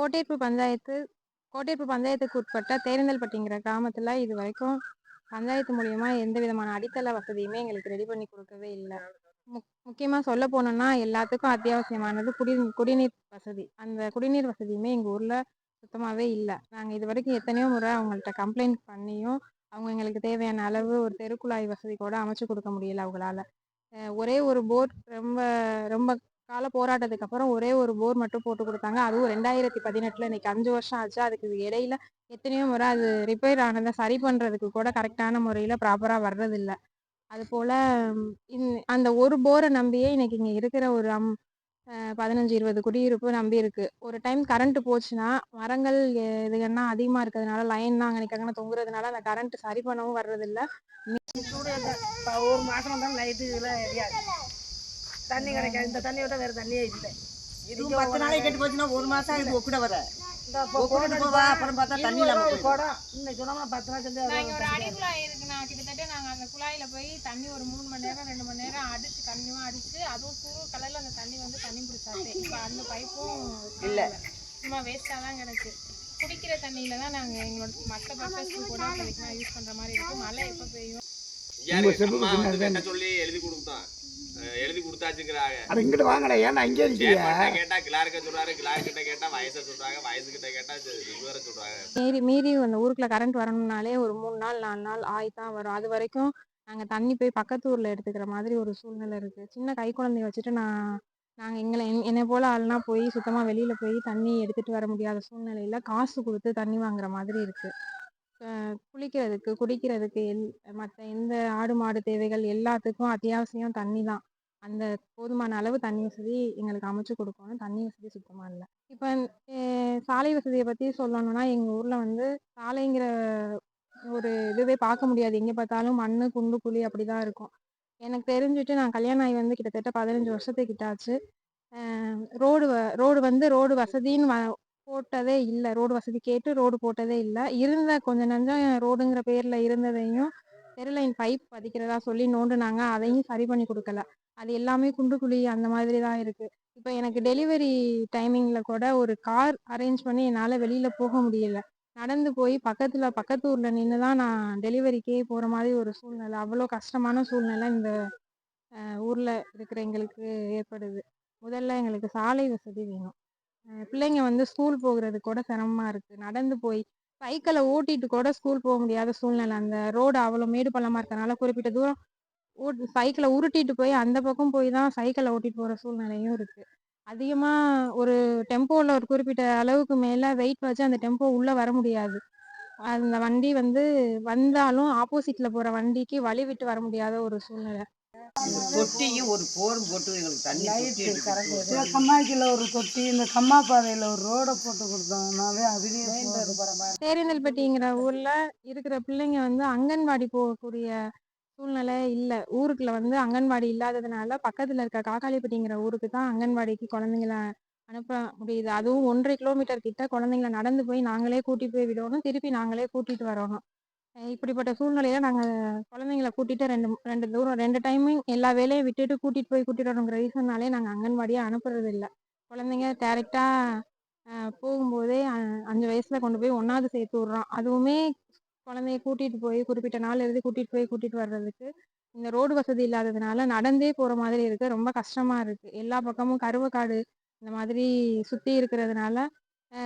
கோட்டையப்பு பஞ்சாயத்து கோட்டையப்பு பஞ்சாயத்துக்கு உட்பட்ட தேரந்தல்பட்டிங்கிற கிராமத்துல இது வரைக்கும் பஞ்சாயத்து மூலியமா எந்த விதமான அடித்தள வசதியுமே எங்களுக்கு ரெடி பண்ணி கொடுக்கவே இல்லை. முக் முக்கியமாக சொல்ல போனோம்னா எல்லாத்துக்கும் அத்தியாவசியமானது குடி குடிநீர் வசதி. அந்த குடிநீர் வசதியுமே எங்கள் ஊரில் சுத்தமாகவே இல்லை. நாங்கள் இது வரைக்கும் எத்தனையோ முறை அவங்கள்ட்ட கம்ப்ளைண்ட் பண்ணியும் அவங்க எங்களுக்கு தேவையான அளவு ஒரு தெருக்குழாய் வசதி கூட அமைச்சு கொடுக்க முடியல அவங்களால. ஒரே ஒரு போர் ரொம்ப ரொம்ப கால போராட்டத்துக்கு அப்புறம் ஒரே ஒரு போர் மட்டும் போட்டு கொடுத்தாங்க. அதுவும் ரெண்டாயிரத்தி பதினெட்டில் இன்னைக்கு அஞ்சு வருஷம் ஆச்சு. அதுக்கு இடையில எத்தனையோ முறை அது ரிப்பேர் ஆனதை சரி பண்ணுறதுக்கு கூட கரெக்டான முறையில் ப்ராப்பராக வர்றதில்ல. அது போல அந்த ஒரு போரை நம்பியே இன்னைக்கு இங்கே இருக்கிற ஒரு அம் பதினஞ்சு இருபது குடியிருப்பு நம்பி இருக்கு. ஒரு டைம் கரண்ட் போச்சுன்னா மரங்கள் இது இதுகன்னா அதிகமாக இருக்கிறதுனால லைன்லாம் அங்கே நிற்காங்கன்னு தொங்குறதுனால அந்த கரண்ட் சரி பண்ணவும் வர்றதில்லை. ஒரு மாதம் தான் லைட்டு இதெல்லாம் எரியாது தண்ணி கிடைக்காது இந்த தண்ணி விட வேறு தண்ணியே இல்லை. இதுவும் பத்து நாளைக்கு கெட்டு போச்சுன்னா ஒரு மாசம் இது ஒக்கிட வர. அப்புறம் பார்த்தா தண்ணி இன்னைக்கு பத்து நாள் செஞ்சு ஒரு அடி குழாய் இருக்குண்ணா கிட்டத்தட்ட நாங்கள் அந்த குழாயில போய் தண்ணி ஒரு மூணு மணி நேரம் ரெண்டு மணி நேரம் அடிச்சு கண்டினியூவாக அடிச்சு அதுவும் குறு கலரில் அந்த தண்ணி வந்து தண்ணி பிடிச்சாச்சு இப்போ அந்த பைப்பும் இல்லை. சும்மா வேஸ்ட்டாக தான் கிடக்கு. குடிக்கிற தண்ணியில தான் நாங்கள் எங்களோட மற்ற பர்பஸ்க்கு கூட யூஸ் பண்ணுற மாதிரி இருக்கும் மழை எப்போ பெய்யும்? சொல்லி எழுதி கொடுத்தான் எழுதி கொடுத்தாச்சுங்கிறாங்க. அது இங்கிட்டு இங்கே இருக்கீங்க சேர்மன்ட்ட கேட்டா கிளார்க்க சொல்றாரு கிளார்க் கிட்ட கேட்டா வயசை சொல்றாங்க வயசு கிட்ட கேட்டா சொல்றாங்க. மீறி மீறி அந்த ஊருக்குள்ள கரண்ட் வரணும்னாலே ஒரு மூணு நாள் நாலு நாள் ஆகி தான் வரும். அது வரைக்கும் நாங்கள் தண்ணி போய் பக்கத்து ஊரில் எடுத்துக்கிற மாதிரி ஒரு சூழ்நிலை இருக்குது சின்ன கை குழந்தைய வச்சுட்டு நான் நாங்கள் எங்களை என்- என்னை போல் ஆள்னா போய் சுத்தமாக வெளியில் போய் தண்ணி எடுத்துகிட்டு வர முடியாத சூழ்நிலையில் காசு கொடுத்து தண்ணி வாங்குற மாதிரி இருக்குது குளிக்கிறதுக்கு குடிக்கிறதுக்கு எல் மற்ற எந்த ஆடு மாடு தேவைகள் எல்லாத்துக்கும் அத்தியாவசியம் தண்ணி தான். அந்த போதுமான அளவு தண்ணி வசதி எங்களுக்கு அமைச்சு கொடுக்கணும். தண்ணி வசதி சுத்தமாக இல்லை. இப்போ சாலை வசதியை பற்றி சொல்லணும்னா எங்கள் ஊரில் வந்து சாலைங்கிற ஒரு இதுவே பார்க்க முடியாது. எங்கே பார்த்தாலும் மண் குண்டு குழி அப்படி தான் இருக்கும். எனக்கு தெரிஞ்சுட்டு நான் கல்யாணம் ஆகி வந்து கிட்டத்தட்ட பதினஞ்சு வருஷத்துக்கிட்ட ஆச்சு ரோடு ரோடு வந்து ரோடு வசதின்னு வ போட்டதே இல்லை. ரோடு வசதி கேட்டு ரோடு போட்டதே இல்லை. இருந்த கொஞ்சம் நஞ்சம் ரோடுங்கிற பேரில் இருந்ததையும் தெருலைன் பைப் பதிக்கிறதா சொல்லி நோண்டுனாங்க அதையும் சரி பண்ணி கொடுக்கல. அது எல்லாமே குண்டு குழி அந்த மாதிரி தான் இருக்குது இப்போ எனக்கு டெலிவரி டைமிங்கில் கூட ஒரு கார் அரேஞ்ச் பண்ணி என்னால் வெளியில் போக முடியல. நடந்து போய் பக்கத்தில் பக்கத்து ஊரில் நின்று தான் நான் டெலிவரிக்கே போகிற மாதிரி ஒரு சூழ்நிலை அவ்வளோ கஷ்டமான சூழ்நிலை இந்த ஊரில் இருக்கிற எங்களுக்கு ஏற்படுது. முதல்ல எங்களுக்கு சாலை வசதி வேணும். பிள்ளைங்க வந்து ஸ்கூல் போகிறது கூட சிரமமாக இருக்குது நடந்து போய் சைக்கிளை ஓட்டிட்டு கூட ஸ்கூல் போக முடியாத சூழ்நிலை. அந்த ரோடு அவ்வளோ மேடு பள்ளமாக இருக்கறனால குறிப்பிட்ட தூரம் ஓட் சைக்கிளை உருட்டிட்டு போய் அந்த பக்கம் போய் தான் சைக்கிளை ஓட்டிட்டு போகிற சூழ்நிலையும் இருக்குது அதிகமாக ஒரு டெம்போவில் ஒரு குறிப்பிட்ட அளவுக்கு மேலே வெயிட் வச்சு அந்த டெம்போ உள்ளே வர முடியாது. அந்த வண்டி வந்து வந்தாலும் ஆப்போசிட்டில் போகிற வண்டிக்கு வழி விட்டு வர முடியாத ஒரு சூழ்நிலை. தொட்டியும் ஒரு போரும் போட்டு எங்களுக்கு தண்ணி. கம்மாய்க்கில் ஒரு தொட்டி இந்த கம்மா பாதையில் ஒரு ரோடை போட்டு கொடுத்தாங்கனாவே அதுவே போதும். தேரிந்தல்பட்டிங்கிற ஊரில் இருக்கிற பிள்ளைங்க வந்து அங்கன்வாடி போகக்கூடிய சூழ்நிலை இல்லை. ஊருக்குள்ள வந்து அங்கன்வாடி இல்லாததுனால பக்கத்தில் இருக்க காக்காளிப்பட்டிங்கிற ஊருக்கு தான் அங்கன்வாடிக்கு குழந்தைங்கள அனுப்ப முடியுது. அதுவும் ஒன்றரை கிலோமீட்டர் கிட்ட குழந்தைங்கள நடந்து போய் நாங்களே கூட்டி போய் விடணும். திருப்பி நாங்களே கூட்டிட்டு வரணும். இப்படிப்பட்ட சூழ்நிலையில நாங்கள் குழந்தைங்கள கூட்டிட்டு ரெண்டு ரெண்டு தூரம் ரெண்டு டைமிங் எல்லா வேலையும் விட்டுட்டு கூட்டிட்டு போய் கூட்டிட்டு வரணுங்கிற ரீசன்னாலே நாங்கள் அங்கன்வாடியே அனுப்புறது இல்லை குழந்தைங்க டேரெக்டாக போகும்போதே அ- அஞ்சு வயசுல கொண்டு போய் ஒன்றாவது சேர்த்து விட்றோம். அதுவுமே குழந்தைய கூட்டிட்டு போய் குறிப்பிட்ட நாள் எழுதி கூட்டிட்டு போய் கூட்டிட்டு வர்றதுக்கு இந்த ரோடு வசதி இல்லாததுனால நடந்தே போற மாதிரி இருக்கு. ரொம்ப கஷ்டமா இருக்கு. எல்லா பக்கமும் கருவக்காடு இந்த மாதிரி சுத்தி இருக்கிறதுனால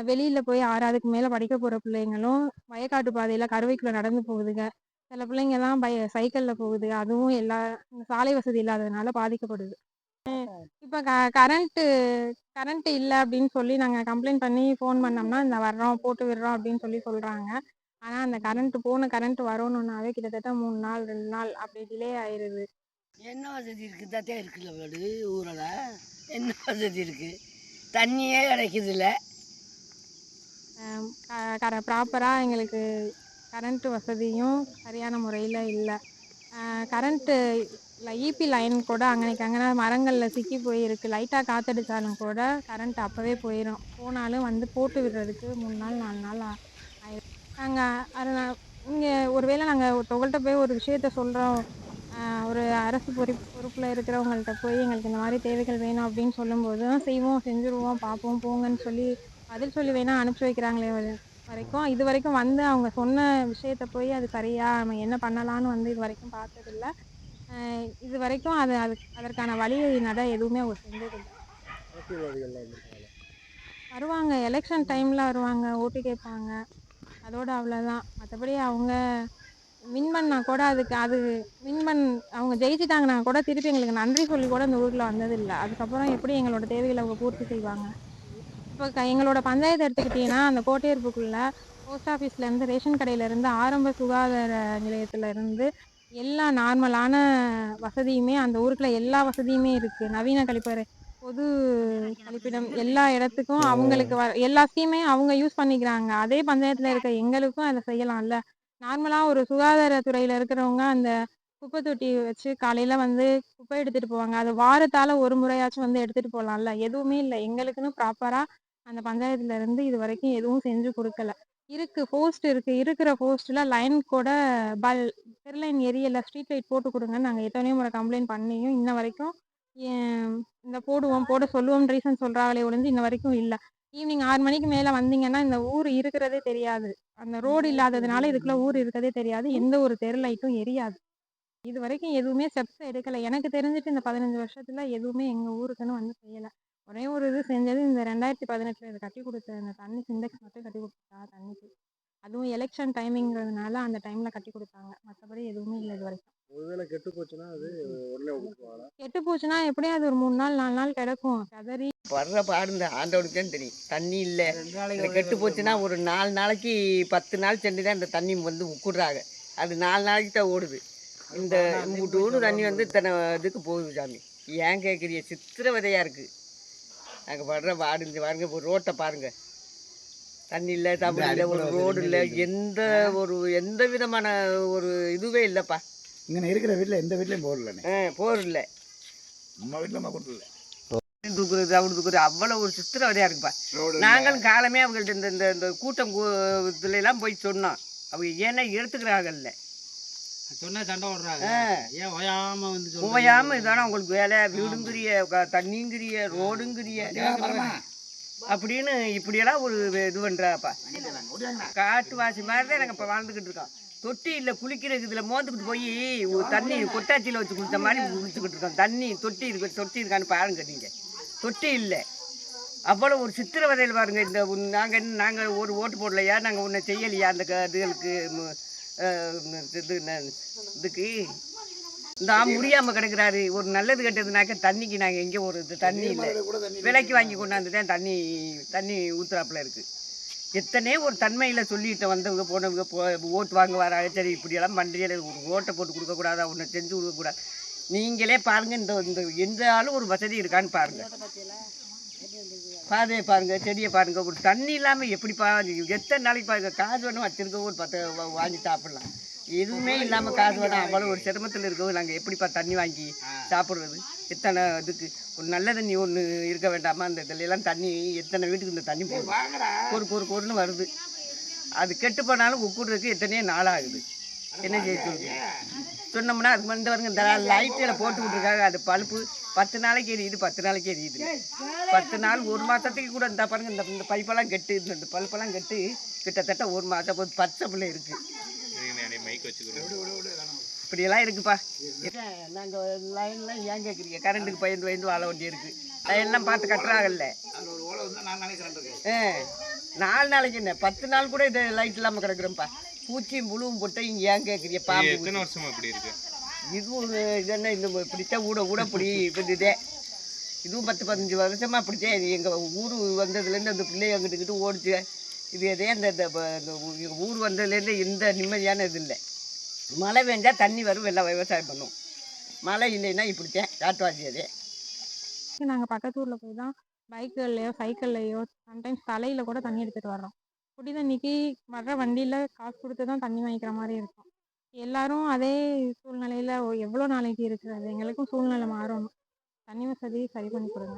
வெளியில போய் ஆறாவதுக்கு மேல படிக்க போற பிள்ளைங்களும் வயக்காட்டு பாதையில கருவைக்குள்ள நடந்து போகுதுங்க. சில பிள்ளைங்க எல்லாம் பய சைக்கிள்ல போகுது. அதுவும் எல்லா சாலை வசதி இல்லாததுனால பாதிக்கப்படுது. இப்போ க கரண்ட்டு கரண்ட் இல்லை அப்படின்னு சொல்லி நாங்கள் கம்ப்ளைண்ட் பண்ணி ஃபோன் பண்ணோம்னா இந்த வர்றோம் போட்டு விடுறோம் அப்படின்னு சொல்லி சொல்கிறாங்க ஆனால் அந்த கரண்ட் போன கரண்ட் வரணுன்னாவே கிட்டத்தட்ட மூணு நாள் ரெண்டு நாள் அப்படி டிலே ஆயிடுது என்ன வசதி இருக்குது தத்தே இருக்குல்ல வீடு ஊரில் என்ன வசதி இருக்குது தண்ணியே கிடைக்குதுல்ல. கர ப்ராப்பராக எங்களுக்கு கரண்ட்டு வசதியும் சரியான முறையில் இல்லை. கரண்ட்டு இபி லைன் கூட அங்கனைக்கு அங்கே மரங்களில் சிக்கி போயிருக்கு. லைட்டாக காற்றடிச்சாலும் கூட கரண்ட் அப்போவே போயிடும் போனாலும் வந்து போட்டு விடுறதுக்கு மூணு நாள் நாலு நாள் ஆ- ஆயிடும் நாங்கள் அதை இங்கே ஒருவேளை நாங்கள் ஒருத்தவங்கள்ட்ட போய் ஒரு விஷயத்த சொல்கிறோம் ஒரு அரசு பொறுப்பு பொறுப்பில் இருக்கிறவங்கள்ட்ட போய் எங்களுக்கு இந்த மாதிரி தேவைகள் வேணும் அப்படின்னு சொல்லும்போது தான் செய்வோம் செஞ்சுருவோம் பார்ப்போம் போங்கன்னு சொல்லி பதில் சொல்லி வேணால் அனுப்பிச்சி வைக்கிறாங்களே வர- வரைக்கும். இது வரைக்கும் வந்து அவங்க சொன்ன விஷயத்த போய் அது சரியா நம்ம என்ன பண்ணலான்னு வந்து இது வரைக்கும் பார்த்ததில்ல. இது வரைக்கும் அது அது அதற்கான வழி நட எதுவுமே அவங்க செஞ்சதில்லை. வருவாங்க. எலெக்ஷன் டைமில் வருவாங்க. ஓட்டு கேட்பாங்க. அதோட அவ்வளோதான் மற்றபடி அவங்க வின் பண்ணா கூட அதுக்கு அது வின் பண் அவங்க ஜெயிச்சிட்டாங்கன்னா கூட திருப்பி எங்களுக்கு நன்றி சொல்லி கூட இந்த ஊரில் வந்ததில்லை. அதுக்கப்புறம் எப்படி எங்களோட தேவைகளை அவங்க பூர்த்தி செய்வாங்க? இப்போ க எங்களோட பஞ்சாயத்து எடுத்துக்கிட்டிங்கன்னா அந்த கோட்டையர்ப்புக்குள்ளே போஸ்ட் ஆஃபீஸ்லேருந்து ரேஷன் கடையிலேருந்து ஆரம்ப சுகாதார நிலையத்துலேருந்து எல்லா நார்மலான வசதியுமே அந்த ஊருக்குள்ள எல்லா வசதியுமே இருக்குது நவீன கழிப்பறை பொது கழிப்பிடம் எல்லா இடத்துக்கும் அவங்களுக்கு வர எல்லா ஸ்கீமே அவங்க யூஸ் பண்ணிக்கிறாங்க. அதே பஞ்சாயத்தில் இருக்க எங்களுக்கும் அதை செய்யலாம்ல. நார்மலாக ஒரு சுகாதாரத்துறையில் இருக்கிறவங்க அந்த குப்பை தொட்டி வச்சு காலையில் வந்து குப்பை எடுத்துகிட்டு போவாங்க. அது வாரத்தால் ஒரு முறையாச்சும் வந்து எடுத்துகிட்டு போகலாம்ல எதுவுமே இல்லை. எங்களுக்குன்னு ப்ராப்பராக அந்த பஞ்சாயத்துல இருந்து இது வரைக்கும் எதுவும் செஞ்சு கொடுக்கல. இருக்கு போஸ்ட் இருக்கு. இருக்கிற போஸ்ட்ல லைன் கூட பல் தெருலைன் எரியல ஸ்ட்ரீட் லைட் போட்டு கொடுங்கன்னு நாங்கள் எத்தனையோ முறை கம்ப்ளைண்ட் பண்ணியும் இன்ன வரைக்கும் இந்த போடுவோம் போட சொல்லுவோம் ரீசன் சொல்றாங்களே ஒழிஞ்சு இன்ன வரைக்கும் இல்லை. ஈவினிங் ஆறு மணிக்கு மேலே வந்தீங்கன்னா இந்த ஊர் இருக்கிறதே தெரியாது. அந்த ரோடு இல்லாததுனால இதுக்குள்ள ஊர் இருக்கதே தெரியாது. எந்த ஒரு தெரு லைட்டும் எரியாது. இது வரைக்கும் எதுவுமே ஸ்டெப்ஸ் எடுக்கல. எனக்கு தெரிஞ்சுட்டு இந்த பதினஞ்சு வருஷத்துல எதுவுமே எங்க ஊருக்குன்னு வந்து செய்யல. ஒரே ஒரு இது செஞ்சது இந்த ரெண்டாயிரத்தி பதினெட்டுல இது கட்டி கொடுத்த இந்த தண்ணி சிண்டெக்ஸ் மட்டும் கட்டி கொடுத்தா தண்ணிக்கு. அதுவும் எலெக்ஷன் டைமிங்கிறதுனால அந்த டைம்ல கட்டி கொடுத்தாங்க. மற்றபடி எதுவுமே இல்லை இது வரைக்கும். ஒருவேளை கெட்டு போச்சுன்னா அது கெட்டு போச்சுன்னா எப்படியும் அது ஒரு மூணு நாள் நாலு நாள் கிடக்கும்? கதறி வர்ற பாடு இந்த ஆண்டவனுக்கு தான் தெரியும். தண்ணி இல்லை. கெட்டு போச்சுன்னா ஒரு நாலு நாளைக்கு பத்து நாள் சென்று தான் இந்த தண்ணி வந்து உக்குடுறாங்க. அது நாலு நாளைக்கு தான் ஓடுது. இந்த இம்புட்டு ஊடு தண்ணி வந்து இத்தனை இதுக்கு போகுது சாமி. ஏன் கேட்குறிய சித்திரவதையாக இருக்குது நாங்கள் படுற பாடு இந்த பாருங்க ஒரு ரோட்டை பாருங்க. தண்ணி இல்லை தமிழ் இல்லை ஒரு ரோடு இல்லை எந்த ஒரு எந்த விதமான ஒரு இதுவே இல்லைப்பா. இங்கே இருக்கிற வீட்டில் எந்த வீட்லையும் போடலண்ணே ஆ போர் இல்லை. நம்ம வீட்டில் கொடுத்துல தூக்குறது அவடு தூக்குறது அவ்வளோ ஒரு சித்திரவதையாக இருக்குப்பா. நாங்களும் காலமே அவங்கள்ட்ட இந்த இந்த கூட்டம் கூ- இதுல எல்லாம் போய் சொன்னோம். அவங்க ஏன்னா எடுத்துக்கிறாங்கல்ல. சொன்னா சண்டை. ஏன் ஓயாம வந்து சொல்றீங்க? ஓயாம இதானே உங்களுக்கு வேலை. வீடுங்கிறிய தண்ணிங்கிறிய ரோடுங்கிறிய. அப்படின்னு இப்படியெல்லாம் ஒரு இது பண்ணுறாப்பா காட்டுவாசி மாதிரி தான் நாங்கள் இப்போ வாழ்ந்துக்கிட்டு இருக்கோம். தொட்டி இல்லை குளிக்கிறதுக்கு இதில் மோந்துக்கிட்டு போய் தண்ணி கொட்டாச்சியில் வச்சு குளித்த மாதிரி குளிச்சுக்கிட்டு இருக்கோம். தண்ணி தொட்டி இருக்கு தொட்டி இருக்கான்னு பாருங்க நீங்கள் தொட்டி இல்லை. அவ்வளோ ஒரு சித்திரவதையில் பாருங்க இந்த நாங்கள் என்ன நாங்கள் ஒரு ஓட்டு போடலையா? நாங்கள் ஒன்றை செய்யலையா அந்த இதுகளுக்கு? இது இதுக்கு இந்த ஆ முடியாமல் கிடக்குறாரு. ஒரு நல்லது கெட்டதுனாக்க தண்ணிக்கு நாங்கள் எங்கே ஒரு இது தண்ணி இல்லை. விலைக்கு வாங்கி கொண்டாந்து தான் தண்ணி தண்ணி ஊத்துறாப்புல இருக்குது எத்தனை ஒரு தன்மையில் சொல்லிட்டு வந்தவங்க போனவங்க போ ஓட்டு வாங்க வராங்க சரி இப்படியெல்லாம் பண்ணுறீங்க ஒரு ஓட்டை போட்டு கொடுக்கக்கூடாதா ஒன்று செஞ்சு கொடுக்கக்கூடாது நீங்களே பாருங்கள் இந்த இந்த எந்த ஆளும் ஒரு வசதி இருக்கான்னு பாருங்கள் பாதையை பாருங்க செடியை பாருங்க ஒரு தண்ணி இல்லாமல் எப்படிப்பா எத்தனை நாளைக்கு பாருங்க காசு வேணும் வச்சிருக்க ஒரு பத்து வாங்கி சாப்பிடலாம். எதுவுமே இல்லாமல் காசு வேணும். அவ்வளோ ஒரு சிரமத்தில் இருக்கவும் நாங்கள் எப்படிப்பா தண்ணி வாங்கி சாப்பிட்றது? எத்தனை இதுக்கு? ஒரு நல்ல தண்ணி ஒன்று இருக்க வேண்டாமா? அந்த இதுல எல்லாம் தண்ணி எத்தனை வீட்டுக்கு இந்த தண்ணி போகுது? ஒரு ஒரு பொருள் வருது. அது கெட்டு போனாலும் உக்குறதுக்கு எத்தனையோ நாள் ஆகுது என்ன செய்ய சொல்லுங்க சொன்னோம்னா அது வந்து வருங்க இந்த லைட்டில் போட்டு விட்ருக்காங்க அது பழுப்பு. பத்து நாளைக்கு எரியுது பத்து நாளைக்கு எரியுது. பத்து நாள் ஒரு மாதத்துக்கு கூட இந்த பாருங்க இந்த இந்த பைப்பெல்லாம் கெட்டு இந்த பல்பெல்லாம் கெட்டு கிட்டத்தட்ட ஒரு மாதம் போது பச்சை பிள்ளை இருக்குது வச்சுக்கிறோம் இப்படியெல்லாம் இருக்குப்பா. நாங்கள் லைன்லாம் ஏன் கேட்குறீங்க கரண்ட்டுக்கு பயந்து பயந்து வாழ வேண்டி இருக்கு லைன்லாம் பார்த்து கட்டுறாங்கல்ல. ஆ நாலு நாளைக்கு என்ன? பத்து நாள் கூட இது லைட் இல்லாமல் கிடக்குறோம்ப்பா. பூச்சியும் புழுவும் போட்டு இங்கே ஏன் கேட்குறீங்க பாம்பு எத்தனை வருஷமா இப்படி இருக்கு? இது ஒரு இது இந்த இப்படித்தான் ஊட ஊட இப்படி இருந்ததே. இதுவும் பத்து பதினஞ்சு வருஷமாக அப்படித்தான் இது. எங்கள் ஊர் வந்ததுலேருந்து அந்த பிள்ளைய அங்கிட்டுக்கிட்டு ஓடிச்சு. இது எதே அந்த இந்த இந்த ஊர் வந்ததுலேருந்து எந்த நிம்மதியான இது இல்லை. மழை பெஞ்சா தண்ணி வரும் எல்லாம் விவசாயம் பண்ணும். மழை இல்லைன்னா இப்படித்தேன் காட்டுவாசி அதே. நாங்கள் பக்கத்து ஊரில் போய் தான் பைக்குகள்லையோ சைக்கிள்லையோ சம்டைம்ஸ் தலையில் கூட தண்ணி எடுத்துகிட்டு வர்றோம். குடி தண்ணிக்கு வர்ற வண்டியில் காசு கொடுத்து தான் தண்ணி வாங்கிக்கிற மாதிரி இருக்கும். எல்லாரும் அதே சூழ்நிலையில் எவ்வளோ நாளைக்கு இருக்கிறது? எங்களுக்கும் சூழ்நிலை மாறணும். தண்ணி வசதி சரி பண்ணி கொடுங்க.